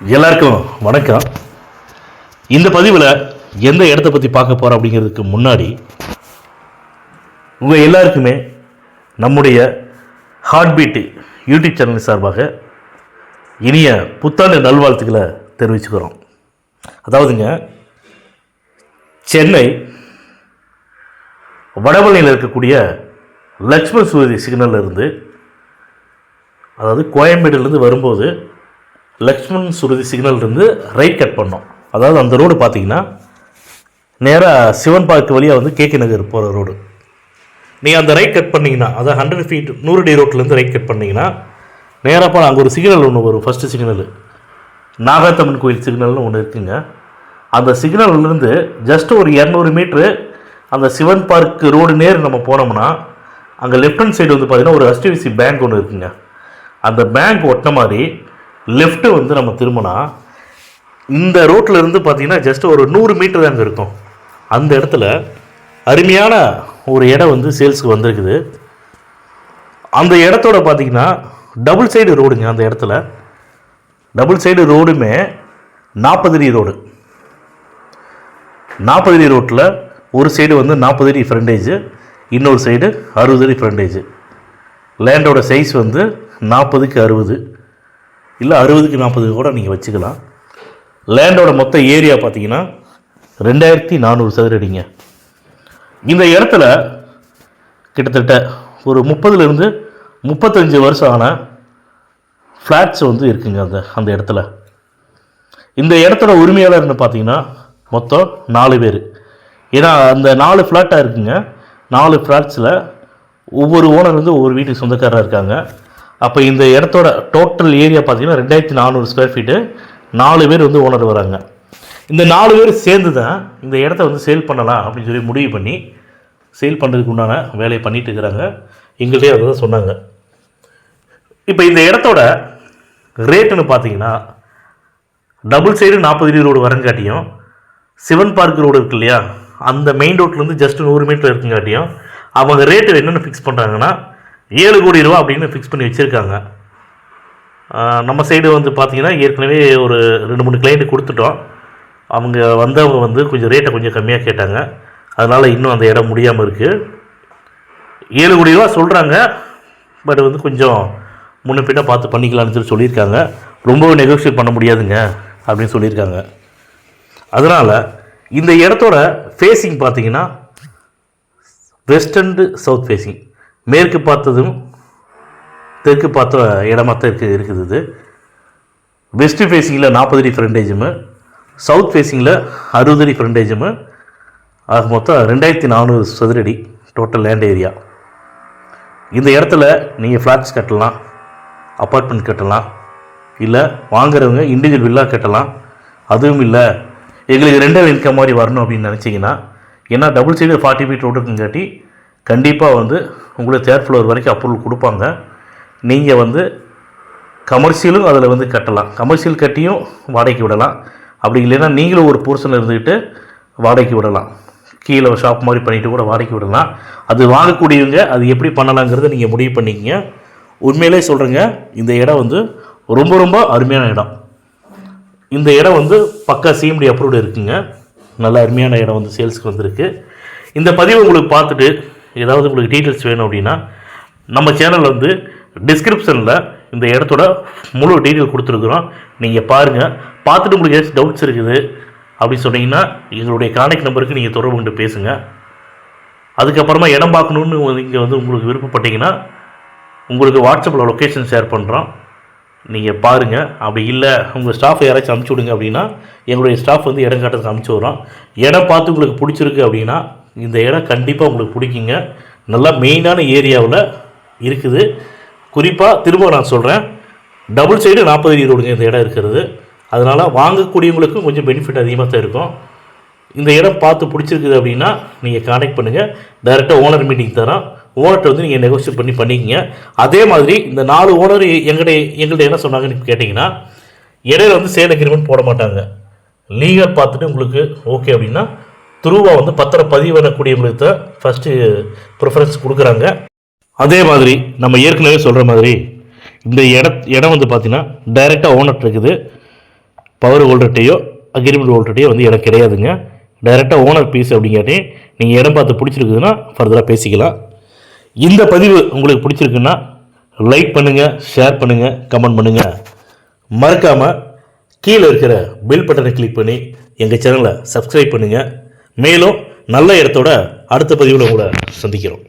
எல்லாருக்கும் வணக்கம். இந்த பதிவில் எந்த இடத்த பற்றி பார்க்க போகிறோம் அப்படிங்கிறதுக்கு முன்னாடி உங்கள் எல்லாருக்குமே நம்முடைய ஹார்ட் பீட்டு யூடியூப் சேனல் சார்பாக இனிய புத்தாண்டு நல்வாழ்த்துக்களை தெரிவிச்சுக்கிறோம். அதாவதுங்க சென்னை வடபழனியில் இருக்கக்கூடிய லக்ஷ்மண் சூரிய சிக்னல்ல இருந்து அதாவது கோயம்பேடுலேருந்து வரும்போது லக்ஷ்மண் சுருதி சிக்னல் இருந்து ரைட் கட் பண்ணோம். அதாவது அந்த ரோடு பார்த்தீங்கன்னா நேராக சிவன் பார்க் வழியாக வந்து கேகே நகர் போகிற ரோடு நீங்கள் அந்த ரைட் கட் பண்ணிங்கன்னா அதாவது ஹண்ட்ரட் ஃபீட் நூறு டி ரோட்லேருந்து ரைட் கட் பண்ணீங்கன்னா நேராக போனால் அங்கே ஒரு சிக்னல் ஒன்று வரும் ஃபஸ்ட்டு சிக்னல் நாகத்தம்மன் கோயில் சிக்னல்னு ஒன்று இருக்குங்க. அந்த சிக்னல்லேருந்து ஜஸ்ட் ஒரு இரநூறு மீட்ரு அந்த சிவன் பார்க் ரோடு நேர் நம்ம போனோம்னா அங்கே லெஃப்ட் ஹேண்ட் சைடு வந்து பார்த்தீங்கன்னா ஒரு ஹெச்டிஎஃப்சி பேங்க் ஒன்று இருக்குங்க. அந்த பேங்க் ஒட்டின மாதிரி லெஃப்ட்டு வந்து நம்ம திரும்பினா இந்த ரோட்டில் இருந்து பார்த்தீங்கன்னா ஜஸ்ட் ஒரு நூறு மீட்டர் அங்கே இருக்கும். அந்த இடத்துல அருமையான ஒரு இடம் வந்து சேல்ஸுக்கு வந்திருக்குது. அந்த இடத்தோட பார்த்தீங்கன்னா டபுள் சைடு ரோடுங்க அந்த இடத்துல. டபுள் சைடு ரோடுமே நாற்பது அடி ரோடு நாற்பது அடி ரோட்டில் ஒரு சைடு வந்து நாற்பது அடி ஃப்ரண்டேஜ் இன்னொரு சைடு அறுபது அடி ஃப்ரண்டேஜ் லேண்டோட சைஸ் வந்து நாற்பதுக்கு அறுபது. இல்லை அறுபதுக்கு நாற்பது கூட நீங்கள் வச்சுக்கலாம். லேண்டோட மொத்த ஏரியா பார்த்தீங்கன்னா ரெண்டாயிரத்தி நானூறு சதுரடிங்க. இந்த இடத்துல கிட்டத்தட்ட ஒரு முப்பதுலேருந்து முப்பத்தஞ்சு வருஷம் ஆன ஃப்ளாட்ஸ் வந்து இருக்குங்க அந்த அந்த இடத்துல. இந்த இடத்தோட உரிமையாளர்னு பார்த்தீங்கன்னா மொத்தம் நாலு பேர். ஏன்னா அந்த நாலு ஃப்ளாட்டாக இருக்குங்க. நாலு ஃப்ளாட்ஸில் ஒவ்வொரு ஓனர் வந்து ஒவ்வொரு வீட்டுக்கு சொந்தக்காரராக இருக்காங்க. அப்போ இந்த இடத்தோட டோட்டல் ஏரியா பார்த்தீங்கன்னா ரெண்டாயிரத்தி நானூறு ஸ்கொயர் ஃபீட்டு நாலு பேர் வந்து ஓனர் வராங்க. இந்த நாலு பேர் சேர்ந்து தான் இந்த இடத்த வந்து சேல் பண்ணலாம் அப்படின்னு சொல்லி முடிவு பண்ணி சேல் பண்ணுறதுக்கு உண்டான வேலையை பண்ணிட்டு இருக்கிறாங்க. எங்கள்கிட்டயே அதை தான் சொன்னாங்க. இப்போ இந்த இடத்தோட ரேட்டுன்னு பார்த்தீங்கன்னா டபுள் சைடு நாற்பது அடி ரோடு வரங்காட்டியும் சிவன் பார்க் ரோடு இருக்கு இல்லையா? அந்த மெயின் ரோட்லேருந்து ஜஸ்ட் நூறு மீட்டர் இருக்குங்காட்டியும் அவங்க ரேட்டு என்னென்னு ஃபிக்ஸ் பண்ணுறாங்கன்னா ஏழு கோடி ரூபா அப்படின்னு ஃபிக்ஸ் பண்ணி வச்சுருக்காங்க. நம்ம சைடு வந்து பார்த்திங்கன்னா ஏற்கனவே ஒரு ரெண்டு மூணு கிளைண்ட்டு கொடுத்துட்டோம். அவங்க வந்தவங்க வந்து கொஞ்சம் ரேட்டை கொஞ்சம் கம்மியாக கேட்டாங்க. அதனால் இன்னும் அந்த இடம் முடியாமல் இருக்குது ஏழு கோடி ரூபா சொல்கிறாங்க பட் வந்து கொஞ்சம் முன்ன பின்ன பார்த்து பண்ணிக்கலாம்னு சொல்லி சொல்லியிருக்காங்க. ரொம்பவும் நெகோஷியேட் பண்ண முடியாதுங்க அப்படின்னு சொல்லியிருக்காங்க. அதனால் இந்த இடத்தோட ஃபேஸிங் பார்த்தீங்கன்னா வெஸ்ட் அண்டு சவுத் ஃபேஸிங் மேற்கு பார்த்ததும் தெற்கு பார்த்த இடமாக தான் இருக்குது இது வெஸ்ட் ஃபேஸிங்கில் நாற்பது அடி ஃப்ரண்டேஜுமு சவுத் ஃபேஸிங்கில் அறுபது அடி ஃப்ரண்டேஜுமு ஆக மொத்தம் ரெண்டாயிரத்தி நானூறு சதுரடி டோட்டல் லேண்ட் ஏரியா இந்த இடத்துல நீங்கள் ஃப்ளாட்ஸ் கட்டலாம் அப்பார்ட்மெண்ட் கட்டலாம் இல்லை வாங்குறவங்க இண்டிவிஜுவல் வில்லா கட்டலாம். அதுவும் இல்லை எங்களுக்கு ரெண்டாவது இன்கம் மாதிரி வரணும் அப்படின்னு நினச்சிங்கன்னா ஏன்னா டபுள் சைடு ஃபார்ட்டி ஃபீட் ரோடுக்குங்காட்டி கண்டிப்பாக வந்து உங்களுக்கு தேர்ட் ஃப்ளோர் வரைக்கும் அப்ரூவல் கொடுப்பாங்க. நீங்கள் வந்து கமர்ஷியலும் அதில் வந்து கட்டலாம். கமர்ஷியல் கட்டியும் வாடகைக்கு விடலாம். அப்படி இல்லைன்னா நீங்களும் ஒரு போர்ஷனில் இருந்துக்கிட்டு வாடகைக்கு விடலாம். கீழே ஷாப் மாதிரி பண்ணிவிட்டு கூட வாடகைக்கு விடலாம். அது வாங்கக்கூடியவங்க அது எப்படி பண்ணலாங்கிறத நீங்கள் முடிவு பண்ணிக்கங்க உண்மையிலே சொல்கிறேங்க இந்த இடம் வந்து ரொம்ப ரொம்ப அருமையான இடம். இந்த இடம் வந்து பக்கா சிஎம்டி அப்ரூவ்டு இருக்குங்க. நல்ல அருமையான இடம் வந்து சேல்ஸ்க்கு வந்திருக்கு. இந்த பதிவு உங்களுக்கு பார்த்துட்டு ஏதாவது உங்களுக்கு டீட்டெயில்ஸ் வேணும் அப்படின்னா நம்ம சேனல் வந்து டிஸ்கிரிப்ஷனில் இந்த இடத்தோட முழு டீட்டெயில் கொடுத்துருக்குறோம். நீங்கள் பாருங்கள் பார்த்துட்டு உங்களுக்கு ஏதாச்சும் டவுட்ஸ் இருக்குது அப்படின்னு சொன்னீங்கன்னா எங்களுடைய கான்டாக்ட் நம்பருக்கு நீங்கள் தொடர்பு கொண்டு பேசுங்க. அதுக்கப்புறமா இடம் பார்க்கணுன்னு இங்கே வந்து உங்களுக்கு விருப்பப்பட்டீங்கன்னா உங்களுக்கு வாட்ஸ்அப்பில் லொக்கேஷன் ஷேர் பண்ணுறோம் நீங்கள் பாருங்கள் அப்படி இல்லை உங்கள் ஸ்டாஃப் யாராச்சும் அனுப்பிச்சி விடுங்க அப்படின்னா எங்களுடைய ஸ்டாஃப் வந்து இடம் காட்டுறதுக்கு அனுப்பிச்சி விட்றோம். இடம் பார்த்து உங்களுக்கு பிடிச்சிருக்கு அப்படின்னா இந்த இடம் கண்டிப்பாக உங்களுக்கு பிடிக்குங்க. நல்லா மெயினான ஏரியாவில் இருக்குது. குறிப்பாக திரும்ப நான் சொல்கிறேன் டபுள் சைடு நாற்பது அடி ரோடுங்க இந்த இடம் இருக்கிறது. அதனால் வாங்கக்கூடியவங்களுக்கும் கொஞ்சம் பெனிஃபிட் அதிகமாக தான் இருக்கும். இந்த இடம் பார்த்து பிடிச்சிருக்குது அப்படின்னா நீங்கள் காண்டாக்ட் பண்ணுங்கள் டைரெக்டாக ஓனர் மீட்டிங் தரோம் ஓனர்கிட்ட வந்து நீங்கள் நெகோஷியேட் பண்ணி பண்ணிக்கிங்க. அதே மாதிரி இந்த நாலு ஓனர் எங்கள்கிட்ட எங்கள்கிட்ட என்ன சொன்னாங்கன்னு கேட்டிங்கன்னா இடையில வந்து சேல் அக்ரிமெண்ட் போட மாட்டாங்க. லீகல் பார்த்துட்டு உங்களுக்கு ஓகே அப்படின்னா துருவா வந்து பத்திரம் பதிவு பண்ணக்கூடியவங்களுக்கு தான் ஃபஸ்ட்டு ப்ரிஃபரன்ஸ் கொடுக்குறாங்க. அதே மாதிரி நம்ம ஏற்கனவே சொல்கிற மாதிரி இந்த இட இடம் வந்து பார்த்திங்கன்னா டைரெக்டாக ஓனர் இருக்குது. பவர் ஹோல்டர்கிட்டையோ அக்ரிமெண்ட் ஹோல்டர்ட்டையோ வந்து இடம் கிடையாதுங்க. டைரெக்டாக ஓனர் பீஸ் அப்படிங்காட்டி நீங்கள் இடம் பார்த்து பிடிச்சிருக்குதுன்னா ஃபர்தராக பேசிக்கலாம். இந்த பதிவு உங்களுக்கு பிடிச்சிருக்குன்னா லைக் பண்ணுங்கள் ஷேர் பண்ணுங்கள் கமெண்ட் பண்ணுங்கள் மறக்காமல் கீழே இருக்கிற பெல் பட்டனை கிளிக் பண்ணி எங்கள் சேனலை சப்ஸ்கிரைப் பண்ணுங்கள் மேலும் நல்ல இடத்தோட அடுத்த பதிவில் உங்களை சந்திக்கிறோம்.